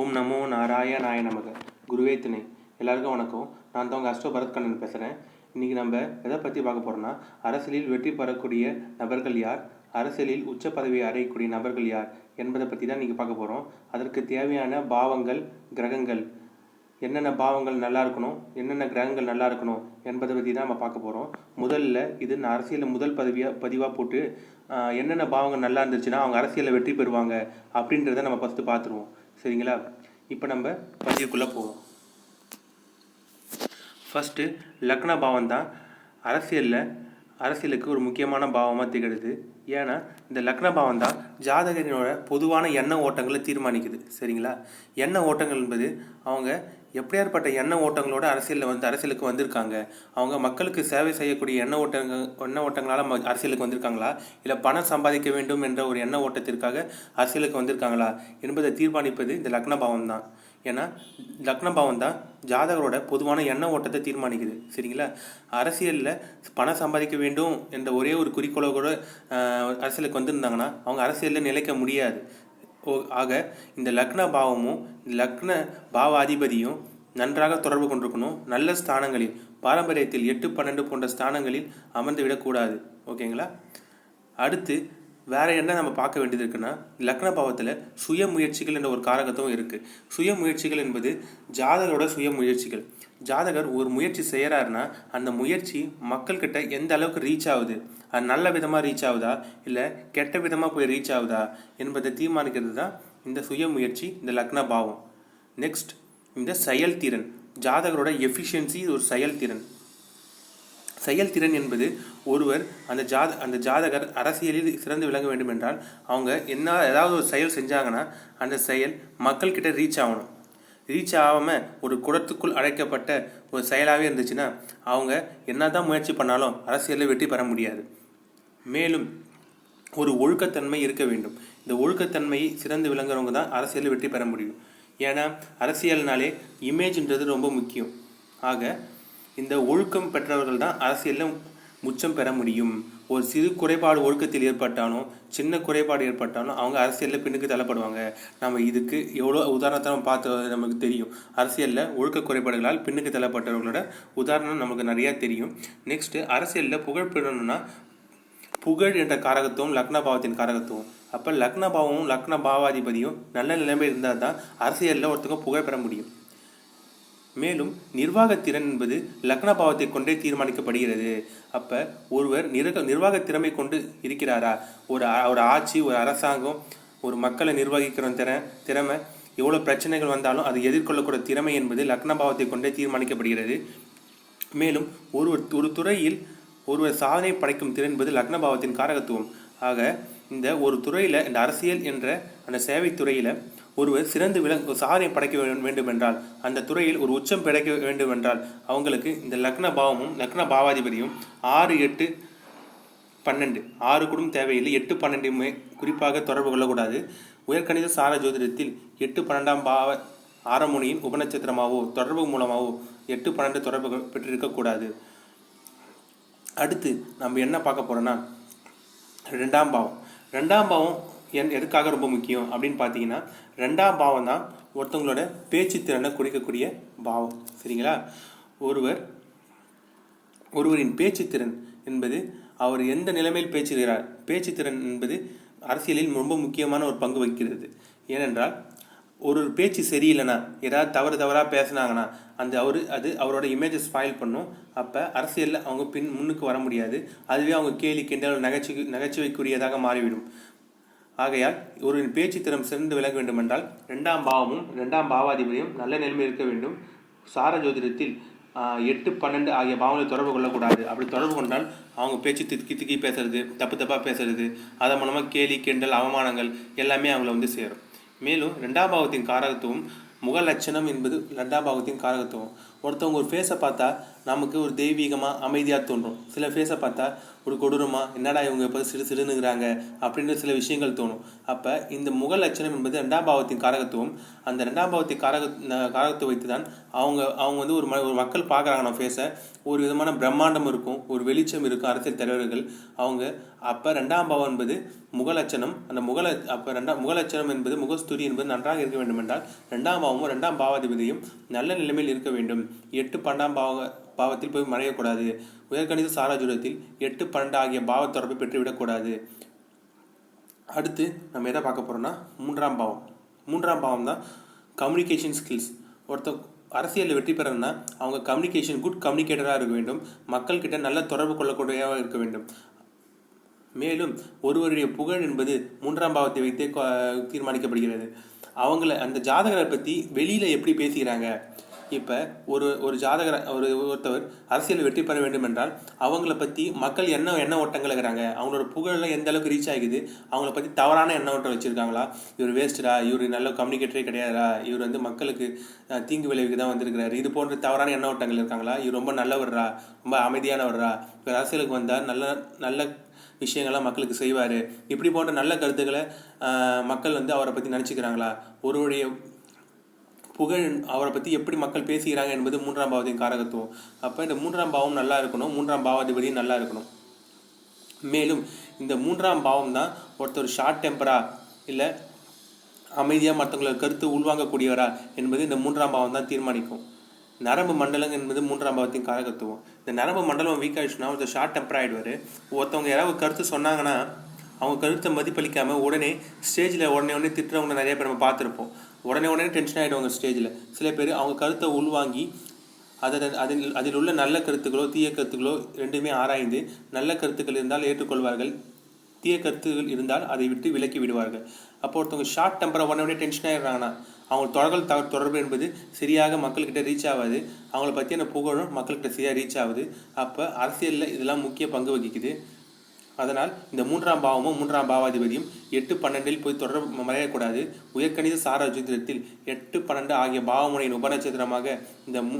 ஓம் நமோ நாராயணாய நமக. குருவே துணை எல்லாருக்கும் வணக்கம். நான் தான் உங்கள் அஸ்டோ பரத்கண்ணன் பேசுகிறேன் இன்றைக்கி நம்ம எதை பற்றி பார்க்க போகிறோம்னா அரசியலில் வெற்றி பெறக்கூடிய நபர்கள் யார்? அரசியலில் உச்ச பதவியை அடையக்கூடிய நபர்கள் யார்? என்பதை பற்றி தான் இன்றைக்கி பார்க்க போகிறோம் அதற்கு தேவையான பாவங்கள் கிரகங்கள். என்னென்ன பாவங்கள் நல்லா இருக்கணும்? என்னென்ன கிரகங்கள் நல்லா இருக்கணும்? என்பதை பற்றி தான் நம்ம பார்க்க போகிறோம் முதல்ல இது நான் அரசியலில் முதல் பதவியாக பதிவாக போட்டு என்னென்ன பாவங்கள் நல்லா இருந்துச்சுன்னா அவங்க அரசியலில் வெற்றி பெறுவாங்க அப்படின்றத நம்ம ஃபஸ்ட்டு பார்த்துருவோம். சரிங்களா? இப்போ நம்ம பதிவுக்குள்ளே போவோம். ஃபஸ்ட்டு லக்ன பாவம் தான் அரசியலில் அரசியலுக்கு ஒரு முக்கியமான பாவமாக திகழுது. ஏன்னா இந்த லக்ன பாவம் தான் ஜாதகரினோட பொதுவான எண்ண ஓட்டங்களை தீர்மானிக்குது. சரிங்களா? எண்ண ஓட்டங்கள் என்பது அவங்க எப்படியாற்பட்ட எண்ண ஓட்டங்களோட அரசியலில் வந்து அரசியலுக்கு வந்திருக்காங்க? அவங்க மக்களுக்கு சேவை செய்யக்கூடிய எண்ண ஓட்டங்கள் எண்ண ஓட்டங்களால் ம- அரசியலுக்கு வந்திருக்காங்களா? இல்லை பணம் சம்பாதிக்க வேண்டும் என்ற ஒரு எண்ண ஓட்டத்திற்காக அரசியலுக்கு வந்திருக்காங்களா? என்பதை தீர்மானிப்பது இந்த லக்ன பாவம் தான். ஏன்னா லக்னபாவம் தான் ஜாதகரோட பொதுவான எண்ண ஓட்டத்தை தீர்மானிக்குது. சரிங்களா? அரசியலில் பணம் சம்பாதிக்க வேண்டும் என்ற ஒரே ஒரு குறிக்கோளோட கூட அரசியலுக்கு வந்திருந்தாங்கன்னா அவங்க அரசியலில் நிலைக்க முடியாது. ஆக இந்த லக்ன பாவமும் இந்த லக்ன பாவாதிபதியும் நன்றாக தொடர்பு கொண்டிருக்கணும். நல்ல ஸ்தானங்களில் பாரம்பரியத்தில் எட்டு பன்னெண்டு போன்ற ஸ்தானங்களில் அமர்ந்து விடக்கூடாது. ஓகேங்களா? அடுத்து வேற என்ன நம்ம பார்க்க வேண்டியது இருக்குன்னா லக்ன பாவத்தில் சுய முயற்சிகள் என்ற ஒரு காரகத்தும் இருக்குது சுய முயற்சிகள் என்பது ஜாதகரோட சுய முயற்சிகள் ஜாதகர் ஒரு முயற்சி செய்கிறாருன்னா அந்த முயற்சி மக்கள்கிட்ட எந்த அளவுக்கு ரீச் ஆகுது? அது நல்ல விதமாக ரீச் ஆகுதா? இல்லை கெட்ட விதமாக போய் ரீச் ஆகுதா? என்பதை தீர்மானிக்கிறது தான் இந்த சுய முயற்சி இந்த லக்ன பாவம். நெக்ஸ்ட் இந்த செயல்திறன். ஜாதகரோட எஃபிஷியன்சி ஒரு செயல்திறன். செயல்திறன் என்பது ஒருவர் அந்த ஜாத அந்த ஜாதகர் அரசியலில் சிறந்து விளங்க வேண்டும் என்றால் அவங்க என்ன ஏதாவது ஒரு செயல் செஞ்சாங்கன்னா அந்த செயல் மக்கள்கிட்ட ரீச் ஆகணும். ரீச் ஆகாமல் ஒரு குடத்துக்குள் அழைக்கப்பட்ட ஒரு செயலாகவே இருந்துச்சுன்னா அவங்க என்னதான் முயற்சி பண்ணாலும் அரசியலில் வெற்றி பெற முடியாது. மேலும் ஒரு ஒழுக்கத்தன்மை இருக்க வேண்டும். இந்த ஒழுக்கத்தன்மையை சிறந்து விளங்குறவங்க தான் அரசியலில் வெற்றி பெற முடியும். ஏன்னா அரசியல்னாலே இமேஜ்ன்றது ரொம்ப முக்கியம். ஆக இந்த ஒழுக்கம் பெற்றவர்கள் தான் அரசியலில் முச்சம் பெற முடியும். ஒரு சிறு குறைபாடு ஒழுக்கத்தில் ஏற்பட்டாலும் சின்ன குறைபாடு ஏற்பட்டாலும் அவங்க அரசியலில் பின்னுக்கு தள்ளப்படுவாங்க. நம்ம இதுக்கு எவ்வளோ உதாரணத்தை நம்ம பார்த்து நமக்கு தெரியும். அரசியலில் ஒழுக்க குறைபாடுகளால் பின்னுக்கு தள்ளப்பட்டவர்களோட உதாரணம் நமக்கு நிறையா தெரியும். நெக்ஸ்ட்டு அரசியலில் புகழ் பெறணும்னா புகழ் என்ற காரகத்துவம் லக்ன பாவத்தின் காரகத்துவம். அப்போ லக்ன பாவமும் லக்ன பாவாதிபதியும் நல்ல நிலைமை இருந்தால் தான் அரசியலில் ஒருத்தங்க புகழ் பெற முடியும். மேலும் நிர்வாகத்திறன் என்பது லக்ன பாவத்தை கொண்டே தீர்மானிக்கப்படுகிறது. அப்போ ஒருவர் நிர்க நிர்வாக திறமை கொண்டு இருக்கிறாரா? ஒரு ஒரு ஆட்சி ஒரு அரசாங்கம் ஒரு மக்களை நிர்வகிக்கிற திற திறமை எவ்வளோ பிரச்சனைகள் வந்தாலும் அதை எதிர்கொள்ளக்கூடிய திறமை என்பது லக்னபாவத்தை கொண்டே தீர்மானிக்கப்படுகிறது. மேலும் ஒரு ஒரு துறையில் ஒருவர் சாதனை படைக்கும் திறன் என்பது லக்ன பாவத்தின் காரகத்துவம். ஆக இந்த ஒரு துறையில் இந்த அரசியல் என்ற அந்த சேவை துறையில் ஒருவர் சிறந்து விளங்க சாதனை படைக்க வேண்டுமென்றால் அந்த துறையில் ஒரு உச்சம் படைக்க வேண்டுமென்றால் அவங்களுக்கு இந்த லக்ன பாவமும் லக்ன பாவாதிபதியும் ஆறு எட்டு பன்னெண்டு ஆறு கூட தேவையில்லை. எட்டு பன்னெண்டுமே குறிப்பாக தொடர்பு கொள்ளக்கூடாது. உயர்கணித சார ஜோதிடத்தில் எட்டு பன்னெண்டாம் பாவ ஆரமுனியின் உபநட்சத்திரமாவோ தொடர்பு மூலமாவோ எட்டு பன்னெண்டு தொடர்பு பெற்றிருக்கக்கூடாது. அடுத்து நம்ம என்ன பார்க்க போகிறோன்னா ரெண்டாம் பாவம். ரெண்டாம் பாவம் என் எதுக்காக ரொம்ப முக்கியம் அப்படின்னு பார்த்தீங்கன்னா ரெண்டாம் பாவம் தான் ஒருத்தவங்களோட பேச்சு திறனை குறிக்கக்கூடிய பாவம். சரிங்களா? ஒருவர் ஒருவரின் பேச்சுத்திறன் என்பது அவர் எந்த நிலைமையில் பேசுகிறார்? பேச்சுத்திறன் என்பது அரசியலில் ரொம்ப முக்கியமான ஒரு பங்கு வகிக்கிறது. ஏனென்றால் ஒரு ஒரு பேச்சு சரியில்லைண்ணா ஏதாவது தவறு தவறாக பேசுனாங்கன்னா அந்த அவர் அது அவரோட இமேஜை ஸ்பாயில் பண்ணும். அப்போ அரசியலில் அவங்க பின் முன்னுக்கு வர முடியாது. அதுவே அவங்க கேலி கிண்டல் நகைச்சு நகைச்சுவைக்குரியதாக மாறிவிடும். ஆகையால் ஒரு பேச்சு திறம் சிறந்து விளங்க வேண்டுமென்றால் ரெண்டாம் பாவமும் ரெண்டாம் பாவாதிபதியும் நல்ல நிலைமை இருக்க வேண்டும். சார ஜோதிடத்தில் எட்டு பன்னெண்டு ஆகிய பாவங்களை தொடர்பு கொள்ளக்கூடாது. அப்படி தொடர்பு கொண்டால் அவங்க பேச்சு திக்கி திக்கி பேசுறது தப்பு தப்பாக பேசுறது அதன் மூலமாக கேலி கிண்டல் அவமானங்கள் எல்லாமே அவங்கள வந்து சேரும். மேலும் ரெண்டாம் பாவத்தின் காரகத்துவம் முக லட்சணம் என்பது ரெண்டாம் பாவத்தின் காரகத்துவம். ஒருத்தவங்க ஒரு ஃபேஸை பார்த்தா நமக்கு ஒரு தெய்வீகமாக அமைதியாக தோன்றும். சில ஃபேஸை பார்த்தா ஒரு கொடூரமாக என்னடா இவங்க எப்போ சிறு சிறுனுங்கிறாங்க அப்படின்னு சில விஷயங்கள் தோணும். அப்போ இந்த முக லட்சணம் என்பது ரெண்டாம் பாவத்தின் காரகத்துவம். அந்த ரெண்டாம் பாவத்தின் காரக காரகத்தை வைத்து தான் அவங்க அவங்க வந்து ஒரு ம ஒரு மக்கள் பார்க்குறாங்க. நம்ம ஃபேஸை ஒரு விதமான பிரம்மாண்டம் இருக்கும் ஒரு வெளிச்சம் இருக்கும் அரசியல் தலைவர்கள். அவங்க அப்போ ரெண்டாம் பாவம் என்பது முகலட்சணம் அந்த முகல அப்போ ரெண்டாம் முகலட்சணம் என்பது முகஸ்துதி என்பது நன்றாக இருக்க வேண்டும் என்றால் ரெண்டாம் பாவமும் ரெண்டாம் பாவாதிபதியும் நல்ல நிலைமையில் இருக்க வேண்டும். எட்டு பன்னெண்டாம் பாவ பாவத்தில் போய் மறையக்கூடாது. உயர்கணித சாராஜூரத்தில் எட்டு பன்னெண்டு ஆகிய பாவ தொடர்பை பெற்றுவிடக்கூடாது அடுத்து நம்ம எதை பார்க்க போகிறோம்னா மூன்றாம் பாவம். மூன்றாம் பாவம் தான் கம்யூனிகேஷன் ஸ்கில்ஸ் ஒருத்தர் அரசியலில் வெற்றி பெறணும்னா அவங்க கம்யூனிகேஷன் குட் கம்யூனிகேட்டராக இருக்க வேண்டும். மக்கள்கிட்ட நல்ல தொடர்பு கொள்ளக்கூடியதாக இருக்க வேண்டும். மேலும் ஒருவருடைய புகழ் என்பது மூன்றாம் பாவத்தை வைத்தே தீர்மானிக்கப்படுகிறது. அவங்கள அந்த ஜாதகரை பற்றி வெளியில் எப்படி பேசுகிறாங்க? இப்போ ஒரு ஒரு ஜாதகர் ஒரு ஒருத்தவர் அரசியல் வெற்றி பெற வேண்டும் என்றால் அவங்கள பற்றி மக்கள் என்ன எண்ண ஓட்டங்கள் இருக்கிறாங்க? அவங்களோட புகழெல்லாம் எந்த அளவுக்கு ரீச் ஆகுது? அவங்கள பற்றி தவறான எண்ண ஓட்டம் வச்சுருக்காங்களா? இவர் வேஸ்டா இவர் நல்ல கம்யூனிகேட்டரே கிடையாதா இவர் வந்து மக்களுக்கு தீங்கு விளைவுக்கு தான் வந்திருக்கிறாரு. இது போன்ற தவறான எண்ண ஓட்டங்கள் இருக்காங்களா? இவர் ரொம்ப நல்லவர்ரா? ரொம்ப அமைதியானவர்ரா? இவர் அரசியலுக்கு வந்தால் நல்ல நல்ல விஷயங்கள்லாம் மக்களுக்கு செய்வார். இப்படி போன்ற நல்ல கருத்துக்களை மக்கள் வந்து அவரை பற்றி நினச்சிக்கிறாங்களா? ஒருவருடைய புகழ் அவரை பற்றி எப்படி மக்கள் பேசுகிறாங்க என்பது மூன்றாம் பாவத்தின் காரகத்துவம். அப்போ இந்த மூன்றாம் பாவம் நல்லா இருக்கணும் மூன்றாம் பாவாதிபதியும் நல்லா இருக்கணும். மேலும் இந்த மூன்றாம் பாவம் தான் ஒருத்தர் ஷார்ட் டெம்பரா இல்லை அமைதியாக மற்றவங்களோட கருத்து உள்வாங்கக்கூடியவரா என்பது இந்த மூன்றாம் பாவம் தான் தீர்மானிக்கும். நரம்பு மண்டலம் என்பது மூன்றாம் பாவத்தின் காரகத்துவம். இந்த நரம்பு மண்டலம் வீக் ஆயிடுச்சுன்னா ஒருத்தர் ஷார்ட் டெம்பர் ஆகிடுவார் ஒருத்தவங்க யாராவது கருத்து சொன்னாங்கன்னா அவங்க கருத்தை மதிப்பளிக்காமல் உடனே ஸ்டேஜில் உடனே உடனே திட்டுறவங்க நிறைய பேர் நம்ம பார்த்துருப்போம். உடனே உடனே டென்ஷன் ஆகிடுவாங்க ஸ்டேஜில் சில பேர் அவங்க கருத்தை உள்வாங்கி அதில் அதில் அதில் உள்ள நல்ல கருத்துக்களோ தீய கருத்துக்களோ ரெண்டுமே ஆராய்ந்து நல்ல கருத்துக்கள் இருந்தால் ஏற்றுக்கொள்வார்கள். தீய கருத்துகள் இருந்தால் அதை விட்டு விலக்கி விடுவார்கள். அப்போ ஒருத்தவங்க ஷார்ட் டெம்பரை உடனே உடனே டென்ஷன் ஆகிடுறாங்கன்னா அவங்க தொடர்கள் த தொடர்பு என்பது சரியாக மக்கள்கிட்ட ரீச் ஆகாது. அவங்கள பற்றியான புகழும் மக்கள்கிட்ட சரியாக ரீச் ஆகுது. அப்போ அரசியலில் இதெல்லாம் முக்கிய பங்கு வகிக்குது. அதனால் இந்த மூன்றாம் பாவமும் மூன்றாம் பாவாதிபதியும் எட்டு பன்னெண்டில் போய் தொடர்பு மறையக்கூடாது. உயர்கணித சார ஜோதிடத்தில் எட்டு பன்னெண்டு ஆகிய பாவமுனையின் உபநட்சத்திரமாக இந்த மூ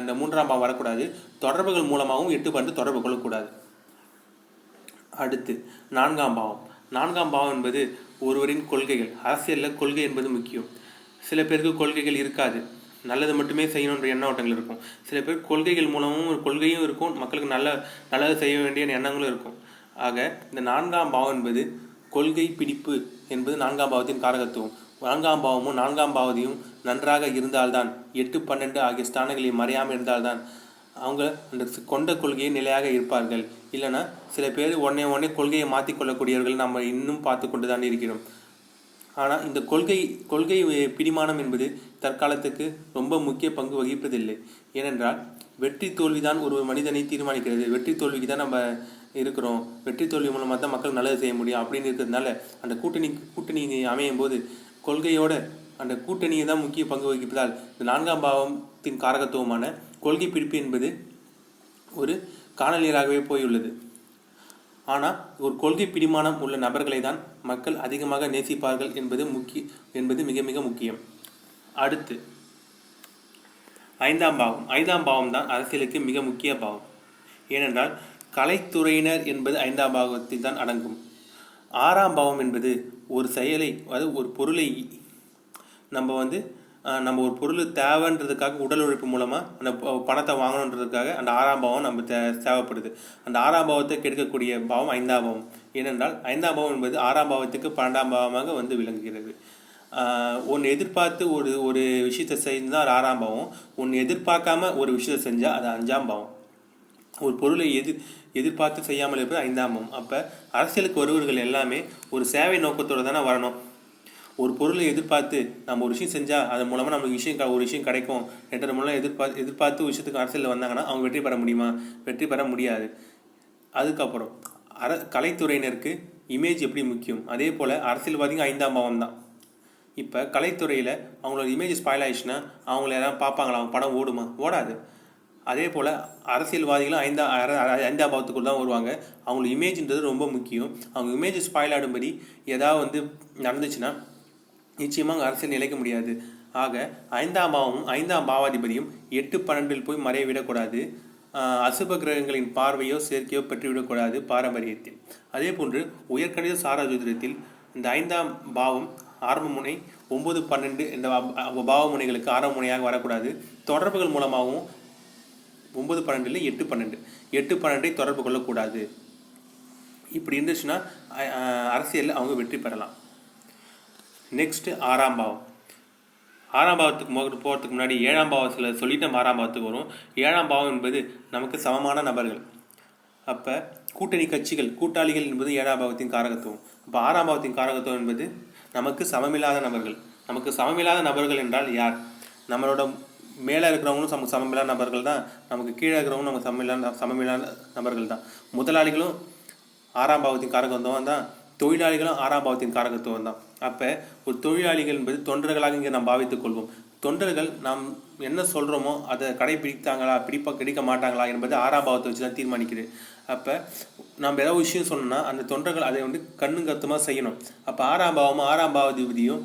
இந்த மூன்றாம் பாவம் வரக்கூடாது. தொடர்புகள் மூலமாகவும் எட்டு பன்னெண்டு தொடர்பு கொள்ளக்கூடாது. அடுத்து நான்காம் பாவம். நான்காம் பாவம் என்பது ஒருவரின் கொள்கைகள். அரசியலில் கொள்கை என்பது முக்கியம். சில பேருக்கு கொள்கைகள் இருக்காது. நல்லது மட்டுமே செய்யணுன்ற எண்ண ஓட்டங்கள் இருக்கும். சில பேர் கொள்கைகள் மூலமும் ஒரு கொள்கையும் இருக்கும். மக்களுக்கு நல்ல நல்லது செய்ய வேண்டிய எண்ணங்களும் இருக்கும். ஆக இந்த நான்காம் பாவம் என்பது கொள்கை பிடிப்பு என்பது நான்காம் பாவத்தின் காரகத்துவம். நான்காம் பாவமும் நான்காம் பாவதியும் நன்றாக இருந்தால்தான் எட்டு பன்னெண்டு ஆகிய ஸ்தானங்களை மறையாமல் இருந்தால்தான் அவங்க அந்த கொண்ட கொள்கையை நிலையாக இருப்பார்கள். இல்லைன்னா சில பேர் உடனே உடனே கொள்கையை மாற்றிக்கொள்ளக்கூடியவர்கள் நம்ம இன்னும் பார்த்து கொண்டு தான் இருக்கிறோம். ஆனால் இந்த கொள்கை கொள்கை பிடிமானம் என்பது தற்காலத்துக்கு ரொம்ப முக்கிய பங்கு வகிப்பதில்லை. ஏனென்றால் வெற்றி தோல்வி தான் ஒரு மனிதனை தீர்மானிக்கிறது. வெற்றி தோல்விக்கு தான் நம்ம இருக்கிறோம். வெற்றி தோல்வி மூலமாக தான் மக்கள் நல்லது செய்ய முடியும் அப்படின்னு இருக்கிறதுனால அந்த கூட்டணி கூட்டணி அமையும் போது கொள்கையோட அந்த கூட்டணியை தான் முக்கிய பங்கு வகிப்பதால் இந்த நான்காம் பாவத்தின் காரகத்துவமான கொள்கை பிடிப்பு என்பது ஒரு காணலியராகவே போயுள்ளது. ஆனால் ஒரு கொள்கை பிடிமானம் உள்ள நபர்களை தான் மக்கள் அதிகமாக நேசிப்பார்கள் என்பது முக்கிய என்பது மிக மிக முக்கியம். அடுத்து ஐந்தாம் பாவம். ஐந்தாம் பாவம் தான் அரசியலுக்கு மிக முக்கிய பாவம். ஏனென்றால் கலைத்துறையினர் என்பது ஐந்தாம் பாவத்தில் தான் அடங்கும். ஆறாம் பாவம் என்பது ஒரு செயலை அதாவது ஒரு பொருளை நம்ம வந்து நம்ம ஒரு பொருள் தேவைன்றதுக்காக உடல் உழைப்பு மூலமாக அந்த பணத்தை வாங்கணுன்றதுக்காக அந்த ஆறாம் பாவம் நம்ம தே தேவைப்படுது. அந்த ஆறாம் பாவத்தை கெடுக்கக்கூடிய பாவம் ஐந்தாம் பாவம். ஏனென்றால் ஐந்தாம் பாவம் என்பது ஆறாம் பாவத்துக்கு பன்னெண்டாம் பாவமாக வந்து விளங்குகிறது. ஒன்று எதிர்பார்த்து ஒரு ஒரு விஷயத்தை செஞ்சால் அது ஆறாம் பாவம் ஒன்று எதிர்பார்க்காம ஒரு விஷயத்தை செஞ்சால் அது அஞ்சாம் பாவம் ஒரு பொருளை எதிர் எதிர்பார்த்து செய்யாமல் இருப்பது ஐந்தாம் பாவம் அப்போ அரசியலுக்கு வருவர்கள் எல்லாமே ஒரு சேவை நோக்கத்தோடு தானே வரணும். ஒரு பொருளை எதிர்பார்த்து நம்ம ஒரு விஷயம் செஞ்சால் அதன் மூலமாக நம்மளுக்கு விஷயம் க- ஒரு விஷயம் கிடைக்கும். என்ற மூலம் எதிர்பார்த்து எதிர்பார்த்து விஷயத்துக்கு அரசியலில் வந்தாங்கன்னா அவங்க வெற்றி பெற முடியுமா? வெற்றி பெற முடியாது. அதுக்கப்புறம் அர கலைத்துறையினருக்கு இமேஜ் எப்படி முக்கியம்? அதே போல் அரசியல்வாதிங்க ஐந்தாம் பாவம் தான் இப்போ கலைத்துறையில் அவங்களோட இமேஜ் ஸ்பாயில் ஆயிடுச்சுன்னா அவங்கள யாராவது பார்ப்பாங்களா? அவங்க படம் ஓடுமா? ஓடாது. அதே போல் அரசியல்வாதிகளும் ஐந்தா அர- அர- ஐந்தாம் தான் வருவாங்க. அவங்களுக்கு இமேஜ்ன்றது ரொம்ப முக்கியம். அவங்க இமேஜ் ஸ்பாயில் ஆடும்படி ஏதாவது வந்து நடந்துச்சுன்னா நிச்சயமாக அரசியல் நிலைக்க முடியாது. ஆக ஐந்தாம் பாவமும் ஐந்தாம் பாவாதிபதியும் எட்டு பன்னெண்டில் போய் மறைய விடக்கூடாது அசுப கிரகங்களின் பார்வையோ சேர்க்கையோ பெற்றுவிடக்கூடாது பாரம்பரியத்தில். அதே போன்று உயர்கணித சாரஜோதிடத்தில் இந்த ஐந்தாம் பாவம் ஆரம்ப முனை ஒம்பது பன்னெண்டு இந்த பா- பாவ முனைகளுக்கு ஆரம்ப முனையாக வரக்கூடாது. தொடர்புகள் மூலமாகவும் ஒன்போது பன்னெண்டு இல்லை எட்டு பன்னெண்டு. எட்டு பன்னெண்டை தொடர்பு கொள்ளக்கூடாது. இப்படி இருந்துச்சுன்னா அரசியலில் அவங்க வெற்றி பெறலாம். நெக்ஸ்ட்டு ஆறாம் பாவம். ஆறாம் பாவத்துக்கு போகிறதுக்கு முன்னாடி ஏழாம் பாவத்தில் சொல்லிட்டு நம்ம ஆறாம் பாவத்துக்கு வரும். ஏழாம் பாவம் என்பது நமக்கு சமமான நபர்கள். அப்போ கூட்டணி கட்சிகள் கூட்டாளிகள் என்பது ஏழாம் பாவத்தின் காரகத்துவம். அப்போ ஆறாம் பாவத்தின் காரகத்துவம் என்பது நமக்கு சமமில்லாத நபர்கள். நமக்கு சமமில்லாத நபர்கள் என்றால் யார்? நம்மளோட மேலே இருக்கிறவங்களும் நமக்கு சமமில்லாத நபர்கள் தான். நமக்கு கீழே இருக்கிறவங்களும் நமக்கு சமமில்லாத சமமில்லாத நபர்கள் தான். முதலாளிகளும் ஆறாம் பாவத்தின் காரகத்துவம் தான். தொழிலாளிகளும் ஆறாம் பாவத்தின் காரகத்துவம் தான். அப்போ ஒரு தொழிலாளிகள் என்பது தொண்டர்களாக இங்கே நாம் பாவித்துக் கொள்வோம். தொண்டர்கள் நாம் என்ன சொல்கிறோமோ அதை கடைபிடித்தாங்களா பிடிப்பா கிடைக்க மாட்டாங்களா என்பது ஆறாம் பாவத்தை வச்சு தான் தீர்மானிக்குது. அப்போ நம்ம ஏதாவது விஷயம் சொன்னோம்னா அந்த தொண்டர்கள் அதை வந்து கண்ணும் கத்துமாக செய்யணும். அப்போ ஆறாம் பாவமும் ஆறாம் பாவதிபதியும்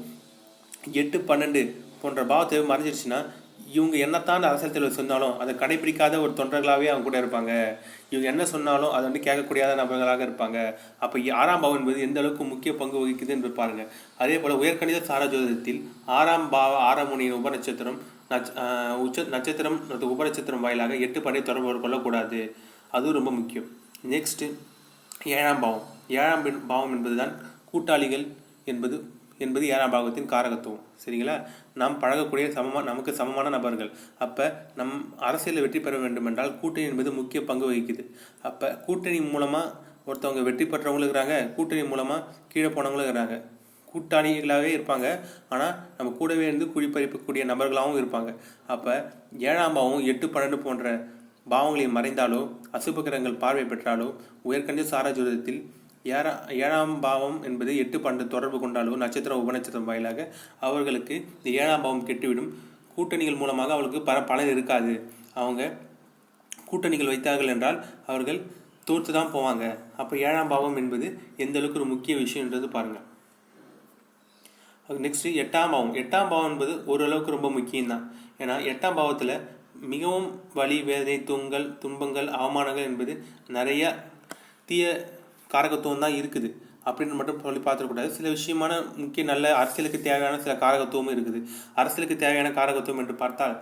எட்டு பன்னெண்டு போன்ற பாவத்தை மறைஞ்சிருச்சுன்னா இவங்க என்னத்தான் அரசியல் தலைவர் சொன்னாலும் அதை கடைபிடிக்காத ஒரு தொண்டர்களாகவே அவங்க கூட இருப்பாங்க. இவங்க என்ன சொன்னாலும் அதை வந்து கேட்கக்கூடியாத நபர்களாக இருப்பாங்க. அப்போ ஆறாம் பாவம் என்பது எந்த அளவுக்கு முக்கிய பங்கு வகிக்குது என்று பாருங்கள் அதே போல் உயர்கணித சாரஜோதத்தில் ஆறாம் பாவ ஆறாம் உப நட்சத்திரம் நட்ச உச்ச நட்சத்திரம் உப நட்சத்திரம் வாயிலாக எட்டு படை தொடர்பு கொள்ளக்கூடாது. அதுவும் ரொம்ப முக்கியம். நெக்ஸ்ட்டு ஏழாம் பாவம். ஏழாம் பெண் பாவம் என்பதுதான் கூட்டாளிகள் என்பது என்பது ஏழாம் பாவத்தின் காரகத்துவம். சரிங்களா? நாம் பழகக்கூடிய சமமாக நமக்கு சமமான நபர்கள். அப்போ நம் அரசியலில் வெற்றி பெற வேண்டும் என்றால் கூட்டணி என்பது முக்கிய பங்கு வகிக்குது. அப்போ கூட்டணி மூலமாக ஒருத்தவங்க வெற்றி பெற்றவங்களும் இருக்கிறாங்க கூட்டணி மூலமாக கீழே போனவங்களும் இருக்கிறாங்க. கூட்டாளிகளாகவே இருப்பாங்க. ஆனால் நம்ம கூடவே இருந்து குழிப்பறிக்கக்கூடிய நபர்களாகவும் இருப்பாங்க. அப்போ ஏழாம் பாவம் எட்டு பன்னெண்டு போன்ற பாவங்களில் மறைந்தாலோ அசுப கிரகங்கள் பார்வை பெற்றாலோ உயர்கண்ட சாராஜூரத்தில் ஏறா ஏழாம் பாவம் என்பது எட்டு பண்டு தொடர்பு கொண்டாலோ நட்சத்திரம் உபநட்சத்திரம் வாயிலாக அவர்களுக்கு இந்த ஏழாம் பாவம் கெட்டுவிடும். கூட்டணிகள் மூலமாக அவர்களுக்கு பல பலன் இருக்காது. அவங்க கூட்டணிகள் வைத்தார்கள் என்றால் அவர்கள் தோற்று தான் போவாங்க. அப்போ ஏழாம் பாவம் என்பது எந்த அளவுக்கு ஒரு முக்கிய விஷயன்றது பாருங்கள் நெக்ஸ்ட்டு எட்டாம் பாவம். எட்டாம் பாவம் என்பது ஓரளவுக்கு ரொம்ப முக்கியம்தான். ஏன்னா எட்டாம் பாவத்தில் மிகவும் வலி வேதனை தூங்கல் துன்பங்கள் அவமானங்கள் என்பது நிறைய தீய காரகத்துவம் தான் இருக்குது. அப்படின்னு மட்டும் சொல்லி பார்த்துக்கூடாது சில விஷயமான முக்கிய நல்ல அரசியலுக்கு தேவையான சில காரகத்துவமும் இருக்குது. அரசியலுக்கு தேவையான காரகத்துவம் என்று பார்த்தால்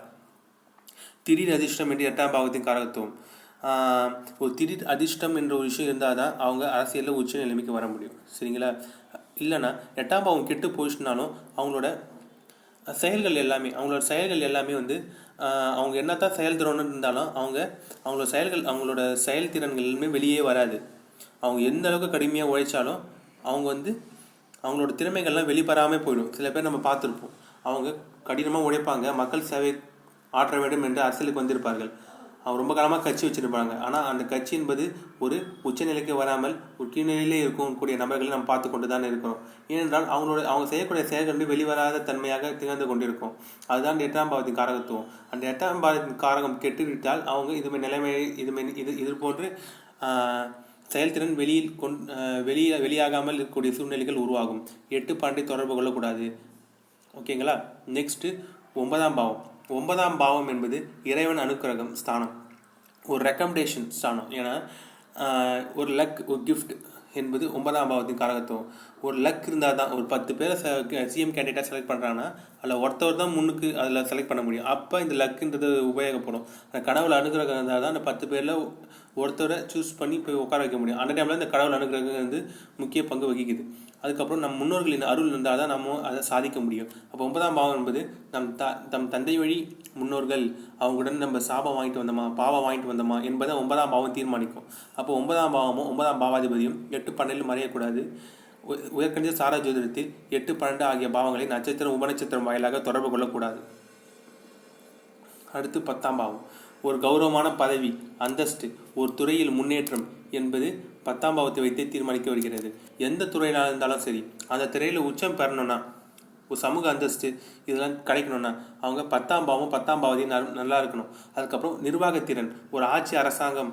திடீர் அதிர்ஷ்டம் என்று எட்டாம் பாவத்தின் காரகத்துவம். ஒரு திடீர் அதிர்ஷ்டம் என்ற ஒரு விஷயம் இருந்தால் தான் அவங்க அரசியலில் உச்ச நிலைமைக்கு வர முடியும். சரிங்களா? இல்லைன்னா எட்டாம் பாவம் கெட்டு போயிடுச்சுனாலும் அவங்களோட செயல்கள் எல்லாமே அவங்களோட செயல்கள் எல்லாமே வந்து அவங்க என்னத்தான் செயல்திறன்னு இருந்தாலும் அவங்க அவங்களோட செயல்கள் அவங்களோட செயல்திறன்கள் எல்லாமே வெளியே வராது. அவங்க எந்த அளவுக்கு கடுமையாக உழைச்சாலும் அவங்க வந்து அவங்களோட திறமைகள்லாம் வெளிப்படாமல் போயிடும். சில பேர் நம்ம பார்த்துருப்போம். அவங்க கடினமாக உழைப்பாங்க மக்கள் சேவை ஆற்ற வேண்டும் என்று அரசியலுக்கு வந்திருப்பார்கள். அவங்க ரொம்ப காலமாக கட்சி வச்சுருப்பாங்க. ஆனால் அந்த கட்சி என்பது ஒரு உச்சநிலைக்கு வராமல் ஒரு கீழ்நிலையிலே இருக்கக்கூடிய நபர்களை நம்ம பார்த்து கொண்டு தான் இருக்கிறோம். ஏனென்றால் அவங்களோட அவங்க செய்யக்கூடிய செயல்கள் வந்து வெளிவராத தன்மையாக திகழ்ந்து கொண்டிருக்கும். அதுதான் எட்டாம் பாவத்தின் காரகத்துவம். அந்த எட்டாம் பாவத்தின் காரகம் கெட்டுவிட்டால் அவங்க இதுமாதிரி நிலைமை இதுமாரி இது இது போன்று செயல்திறன் வெளியில் கொண் வெளியே வெளியாகாமல் இருக்கக்கூடிய சூழ்நிலைகள் உருவாகும். எட்டு பாண்டை தொடர்பு கொள்ளக்கூடாது. ஓகேங்களா? நெக்ஸ்ட்டு ஒன்பதாம் பாவம். ஒன்பதாம் பாவம் என்பது இறைவன் அனுக்கிரகம் ஸ்தானம். ஒரு ரெக்கமெண்டேஷன் ஸ்தானம். ஏன்னா ஒரு லக் ஒரு கிஃப்ட் என்பது ஒன்பதாம் பாவத்தின் காரகத்துவம். ஒரு லக் இருந்தால் தான் ஒரு பத்து பேரை சிஎம் கேண்டிடேட்டாக செலக்ட் பண்ணுறாங்கன்னா அதில் ஒருத்தவர் தான் முன்னுக்கு அதில் செலக்ட் பண்ண முடியும். அப்போ இந்த லக்குன்றது உபயோகப்படும். அந்த கடவுள் அனுகிரகம் இருந்தால் தான் அந்த பத்து பேரில் ஒருத்தரை சூஸ் பண்ணி போய் உட்கார வைக்க முடியும். அந்த டைமில் இந்த கடவுள் அனுகிரகம் வந்து முக்கிய பங்கு வகிக்குது. அதுக்கப்புறம் நம் முன்னோர்களின் அருள் இருந்தால் தான் நம்ம அதை சாதிக்க முடியும். அப்போ ஒன்பதாம் பாவம் என்பது நம் த தம் தந்தை வழி முன்னோர்கள் அவங்களுடன் நம்ம சாபம் வாங்கிட்டு வந்தோமா பாவம் வாங்கிட்டு வந்தோமா என்பதை ஒன்பதாம் பாவம் தீர்மானிக்கும். அப்போ ஒன்பதாம் பாவமும் ஒன்பதாம் பாவாதிபதியும் எட்டு பன்னெண்டில் மறையக்கூடாது. உ- உயர்கணித சாரா ஜோதிடத்தில் எட்டு பன்னெண்டு ஆகிய பாவங்களை நட்சத்திரம் உபநட்சத்திரம் வாயிலாக தொடர்பு கொள்ளக்கூடாது. அடுத்து பத்தாம் பாவம். ஒரு கௌரவமான பதவி அந்தஸ்து ஒரு துறையில் முன்னேற்றம் என்பது பத்தாம் பாவத்தை வைத்தே தீர்மானிக்க வருகிறது. எந்த துறையினாக இருந்தாலும் சரி அந்த துறையில் உச்சம் பெறணும்னா ஒரு சமூக அந்தஸ்து இதெல்லாம் கிடைக்கணும்னா அவங்க பத்தாம் பாவம் பத்தாம் பாவத்தையும் நல்லா இருக்கணும். அதுக்கப்புறம் நிர்வாகத்திறன் ஒரு ஆட்சி அரசாங்கம்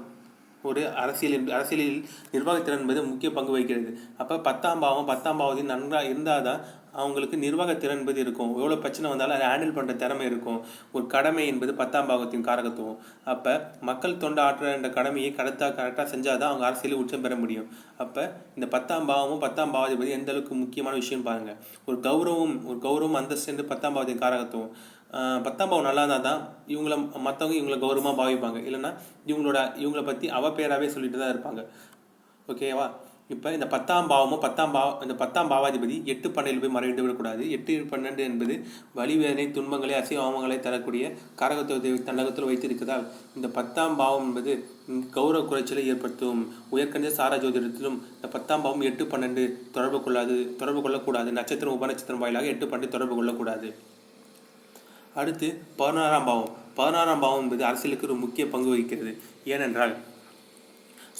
ஒரு அரசியல் அரசியலில் நிர்வாகத்திறன் என்பது முக்கிய பங்கு வகிக்கிறது. அப்போ பத்தாம் பாவம் பத்தாம் பாவத்தில் நன்றாக இருந்தால் தான் அவங்களுக்கு நிர்வாக திறன் என்பது இருக்கும். எவ்வளோ பிரச்சனை வந்தாலும் அதை ஹேண்டில் பண்ணுற திறமை இருக்கும். ஒரு கடமை என்பது பத்தாம் பாகத்தின் காரகத்துவம். அப்போ மக்கள் தொண்டு ஆற்ற என்ற கடமையை கரெக்டாக கரெக்டாக செஞ்சால் தான் அவங்க அரசியலில் உச்சம் பெற முடியும். அப்போ இந்த பத்தாம் பாவமும் பத்தாம் பாவாதிபதி எந்த அளவுக்கு முக்கியமான விஷயம் பாருங்கள் ஒரு கௌரவம் ஒரு கௌரவம் அந்தஸ்து என்று பத்தாம் பாவத்தின் காரகத்துவம். பத்தாம் பாவம் நல்லா இருந்தால் தான் இவங்கள மற்றவங்க இவங்களை கௌரவமாக பாவிப்பாங்க. இல்லைன்னா இவங்களோட இவங்கள பற்றி அவ பேராகவே சொல்லிட்டு தான் இருப்பாங்க. ஓகேவா? இப்போ இந்த பத்தாம் பாவமும் பத்தாம் பாவ இந்த பத்தாம் பாவாதிபதி எட்டு பன்னெண்டு போய் மறைவிட்டு விடக்கூடாது. எட்டு பன்னெண்டு என்பது வலிவேதனை துன்பங்களை அசைவாமங்களை தரக்கூடிய காரகத்துவத்தை தன்னகத்தில் வைத்திருக்கிறதால் இந்த பத்தாம் பாவம் என்பது கௌரவ குறைச்சலை ஏற்படுத்தும். உயர்கணித சாரா ஜோதிடத்திலும் இந்த பத்தாம் பாவம் எட்டு பன்னெண்டு தொடர்பு கொள்ளாது தொடர்பு கொள்ளக்கூடாது. நட்சத்திரம் உபநட்சத்திரம் வாயிலாக எட்டு பன்னெண்டு தொடர்பு கொள்ளக்கூடாது. அடுத்து பதினாறாம் பாவம். பதினாறாம் பாவம் என்பது அரசியலுக்கு ஒரு முக்கிய பங்கு வகிக்கிறது. ஏனென்றால்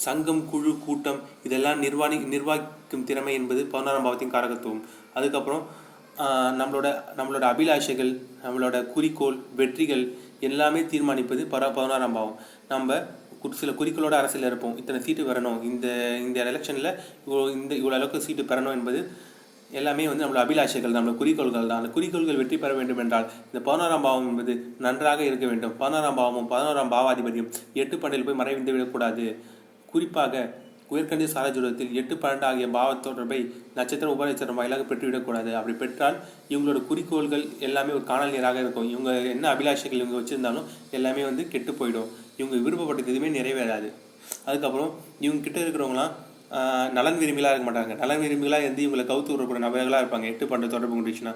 சங்கம் குழு கூட்டம் இதெல்லாம் நிர்வாணி நிர்வாகிக்கும் திறமை என்பது பதினாறாம் பாவத்தின் காரகத்துவம். அதுக்கப்புறம் நம்மளோட நம்மளோட அபிலாஷைகள் நம்மளோட குறிக்கோள் வெற்றிகள் எல்லாமே தீர்மானிப்பது பர பதினாறாம் பாவம். நம்ம சில குறிக்கோளோட அரசியல் இருப்போம். இத்தனை சீட்டு வரணும் இந்த இந்த எலெக்ஷனில் இவ்வளோ இந்த இவ்வளோ அளவுக்கு சீட்டு பெறணும் என்பது எல்லாமே வந்து நம்மளோட அபிலாஷைகள் நம்மளோட குறிக்கோள்கள் தான். அந்த குறிக்கோள்கள் வெற்றி பெற வேண்டும் என்றால் இந்த பதினோராம் பாவம் என்பது நன்றாக இருக்க வேண்டும். பதினோராம் பாவமும் பதினோராம் பாவாதிபதியும் எட்டு பண்டையில் போய் மறைவிந்து விடக்கூடாது. குறிப்பாக உயர்கண்டி சாரஜூரத்தில் எட்டு பன்னெண்டு ஆகிய பாவ தொடர்பை நட்சத்திர உபநட்சத்திரம் வாயிலாக பெற்றுவிடக்கூடாது. அப்படி பெற்றால் இவங்களோட குறிக்கோள்கள் எல்லாமே ஒரு காணல் நீராக இருக்கும். இவங்க என்ன அபிலாஷைகள் இவங்க வச்சுருந்தாலும் எல்லாமே வந்து கெட்டு போயிடும். இவங்க விருப்பப்பட்டது எதுவுமே நிறைவேறாது. அதுக்கப்புறம் இவங்க கிட்ட இருக்கிறவங்களாம் நலன் விரும்பிகளாக இருக்க மாட்டாங்க. நலன் விரும்பிகளாக இருந்து இவங்களை கவுத்து விடக்கூடிய நபர்களாக இருப்பாங்க. எட்டு பண்ட தொடர்பு கொண்டுச்சுன்னா.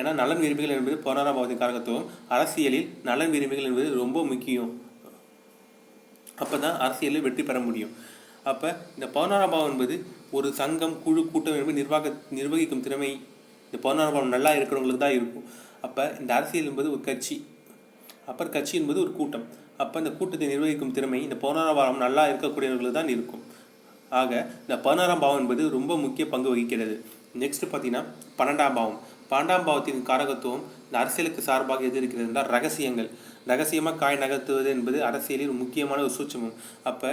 ஏன்னா நலன் விரும்பிகள் என்பது பொருளாதார பாவத்தின் காரகத்துவம். அரசியலில் நலன் விரும்பிகள் என்பது ரொம்ப முக்கியம். அப்போ தான் அரசியலில் வெற்றி பெற முடியும். அப்போ இந்த பதினாறாம் பாவம் என்பது ஒரு சங்கம் குழு கூட்டம் என்பது நிர்வாக நிர்வகிக்கும் திறமை. இந்த பதினாறாம் பாவம் நல்லா இருக்கிறவங்களுக்கு தான் இருக்கும். அப்போ இந்த அரசியல் என்பது ஒரு கட்சி. அப்புறம் கட்சி என்பது ஒரு கூட்டம். அப்போ இந்த கூட்டத்தை நிர்வகிக்கும் திறமை இந்த பதினாறாம் பாவம் நல்லா இருக்கக்கூடியவர்களுக்கு தான் இருக்கும். ஆக இந்த பதினாறாம் பாவம் என்பது ரொம்ப முக்கிய பங்கு வகிக்கிறது. நெக்ஸ்ட் பார்த்தீங்கன்னா பன்னெண்டாம் பாவம். பன்னெண்டாம் பாவத்தின் காரகத்துவம் இந்த அரசியலுக்கு சார்பாக எது இருக்கிறது என்றால் ரகசியங்கள். ரகசியமாக காய் நகர்த்துவது என்பது அரசியலில் ஒரு முக்கியமான ஒரு சூட்சமம். அப்போ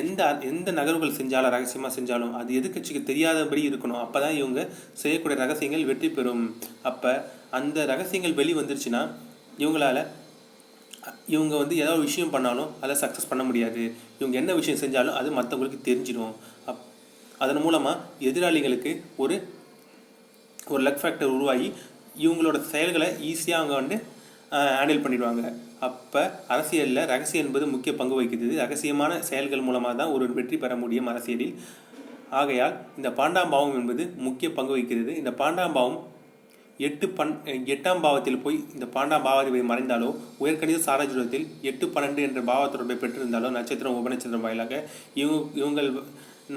எந்த எந்த நகர்வுகள் செஞ்சாலும் ரகசியமாக செஞ்சாலும் அது எதிர்கட்சிக்கு தெரியாதபடி இருக்கணும். அப்போ தான் இவங்க செய்யக்கூடிய ரகசியங்கள் வெற்றி பெறும். அப்போ அந்த ரகசியங்கள் வெளி வந்துருச்சுன்னா இவங்களால இவங்க வந்து ஏதாவது ஒரு விஷயம் பண்ணாலும் அதை சக்ஸஸ் பண்ண முடியாது. இவங்க என்ன விஷயம் செஞ்சாலும் அது மற்றவங்களுக்கு தெரிஞ்சிடும். அப் அதன் மூலமாக எதிராளிகளுக்கு ஒரு ஒரு லக் ஃபேக்டர் உருவாகி இவங்களோட செயல்களை ஈஸியாக அவங்க வந்து ஹேண்டில் பண்ணிடுவாங்க. அப்போ அரசியலில் ரகசியம் என்பது முக்கிய பங்கு வகிக்கிறது. ரகசியமான செயல்கள் மூலமாக தான் ஒரு வெற்றி பெற முடியும் அரசியலில். ஆகையால் இந்த பாண்டாம் பாவம் என்பது முக்கிய பங்கு வகிக்கிறது. இந்த பாண்டாம்பாவம் எட்டு பன் எட்டாம் பாவத்தில் போய் இந்த பாண்டாம் பாவாதிபதி மறைந்தாலோ உயர்கணித சாரஜுரத்தில் எட்டு பன்னெண்டு என்ற பாவ தொடர்பை பெற்றிருந்தாலோ நட்சத்திரம் உபநட்சத்திரம் வாயிலாக இவங்க இவங்கள்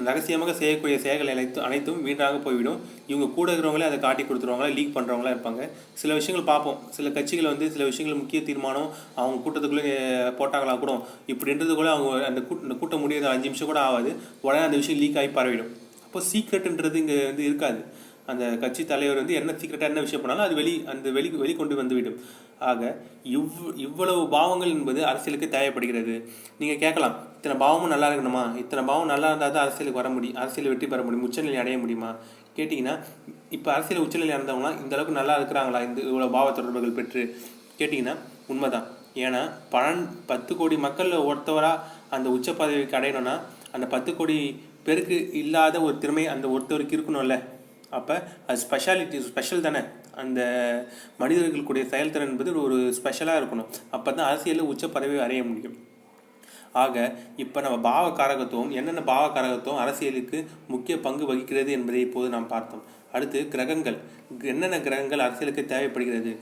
ரகசியமாக செய்யக்கூடிய செயல்கள் அனைத்தும் அனைத்தும் வீணாக போய்விடும். இவங்க கூட இருக்கிறவங்களே அதை காட்டி கொடுத்துருவாங்களா லீக் பண்ணுறவங்களா இருப்பாங்க. சில விஷயங்கள் பார்ப்போம். சில கட்சிகள் வந்து சில விஷயங்கள் முக்கிய தீர்மானம் அவங்க கூட்டத்துக்குள்ளே போட்டாங்களா கூட. இப்படின்றது கூட அவங்க அந்த கூட்ட கூட்டம் முடியாது அஞ்சு நிமிஷம் கூட ஆகாது. உடனே அந்த விஷயம் லீக் ஆகி பரவிடும். அப்போ சீக்ரெட்ன்றது இங்கே வந்து இருக்காது. அந்த கட்சி தலைவர் வந்து என்ன சீக்கிரட்டாக என்ன விஷயம் பண்ணாலும் அது வெளி அந்த வெளி வெளிக்கொண்டு வந்துவிடும். ஆக இவ் இவ்வளவு பாவங்கள் என்பது அரசியலுக்கு தேவைப்படுகிறது. நீங்கள் கேட்கலாம். இத்தனை பாவமும் நல்லா இருக்கணுமா? இத்தனை பாவம் நல்லா இருந்தால் தான் அரசியலுக்கு வர முடியும். அரசியல் வெற்றி பெற முடியும். உச்சநிலை அடைய முடியுமா? கேட்டிங்கன்னா இப்போ அரசியல் உச்சநிலை இருந்தவங்களாம் இந்த அளவுக்கு நல்லா இருக்கிறாங்களா? இந்த இவ்வளோ பாவ தொடர்புகள் பெற்று. கேட்டிங்கன்னா உண்மைதான். ஏன்னா பன்னெண்டு பத்து கோடி மக்களில் ஒருத்தவராக அந்த உச்ச பதவிக்கு அடையணும்னா அந்த பத்து கோடி பேருக்கு இல்லாத ஒரு திறமை அந்த ஒருத்தவருக்கு இருக்கணும்ல. அப்போ அது ஸ்பெஷாலிட்டி ஸ்பெஷல் தானே. அந்த மனிதர்களுக்குடைய செயல்திறன் என்பது ஒரு ஸ்பெஷலாக இருக்கணும். அப்போ தான் அரசியலில் உச்ச பதவி அடைய முடியும். ஆக இப்போ நம்ம பாவ காரகத்துவம் என்னென்ன பாவ காரகத்துவம் அரசியலுக்கு முக்கிய பங்கு வகிக்கிறது என்பதை இப்போது நாம் பார்த்தோம். அடுத்து கிரகங்கள். என்னென்ன கிரகங்கள் அரசியலுக்கு தேவைப்படுகிறது?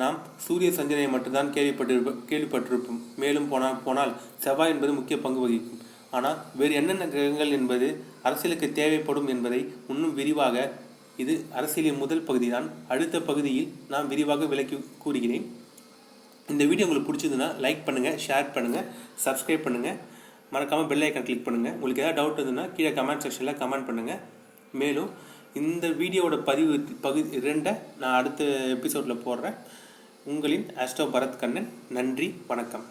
நாம் சூரிய சஞ்சனையை மட்டும்தான் கேள்விப்பட்டிருப்ப கேள்விப்பட்டிருப்போம். மேலும் போனால் போனால் செவ்வாய் என்பது முக்கிய பங்கு வகிக்கும். ஆனால் வேறு என்னென்ன கிரகங்கள் என்பது அரசியலுக்கு தேவைப்படும் என்பதை இன்னும் விரிவாக இது அரசியலின் முதல் பகுதி தான் அடுத்த பகுதியில் நான் விரிவாக விளக்கி கூறுகிறேன். இந்த வீடியோ உங்களுக்கு பிடிச்சதுன்னா லைக் பண்ணுங்கள் ஷேர் பண்ணுங்கள் சப்ஸ்கிரைப் பண்ணுங்கள் மறக்காமல் பெல் ஐக்கன் கிளிக் பண்ணுங்கள் உங்களுக்கு ஏதாவது டவுட் இருந்ததுன்னா கீழே கமெண்ட் செக்ஷனில் கமெண்ட் பண்ணுங்கள் மேலும் இந்த வீடியோவோட பதிவு பகுதி ரெண்டை நான் அடுத்த எபிசோடில் போடுறேன். உங்களின் ஆஸ்ட்ரோ பரத் கண்ணன் நன்றி வணக்கம்.